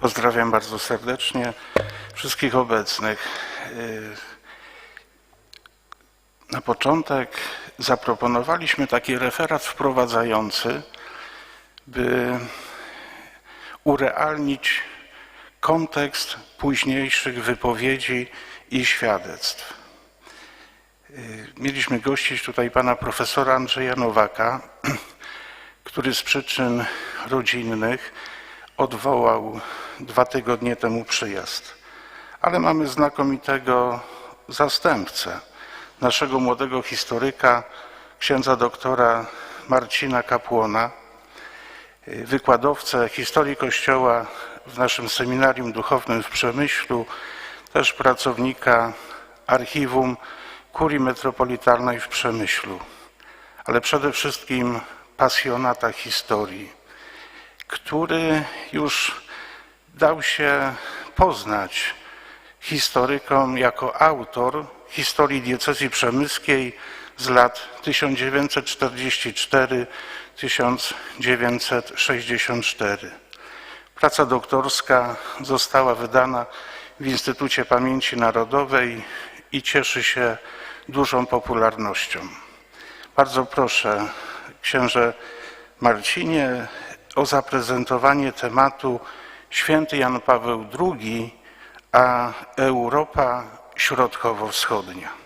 Pozdrawiam bardzo serdecznie wszystkich obecnych. Y, Na początek zaproponowaliśmy taki referat wprowadzający, by urealnić kontekst późniejszych wypowiedzi i świadectw. Y, Mieliśmy gościć tutaj pana profesora Andrzeja Nowaka, który z przyczyn rodzinnych odwołał dwa tygodnie temu przyjazd. Ale mamy znakomitego zastępcę, naszego młodego historyka, księdza doktora Marcina Kapłona, wykładowcę historii Kościoła w naszym seminarium duchownym w Przemyślu, też pracownika archiwum Kurii Metropolitalnej w Przemyślu, ale przede wszystkim pasjonata historii, który już dał się poznać historykom jako autor historii diecezji przemyskiej z lat 1944-1964. Praca doktorska została wydana w Instytucie Pamięci Narodowej i cieszy się dużą popularnością. Bardzo proszę, księże Marcinie, o zaprezentowanie tematu Święty Jan Paweł II, a Europa Środkowo-Wschodnia.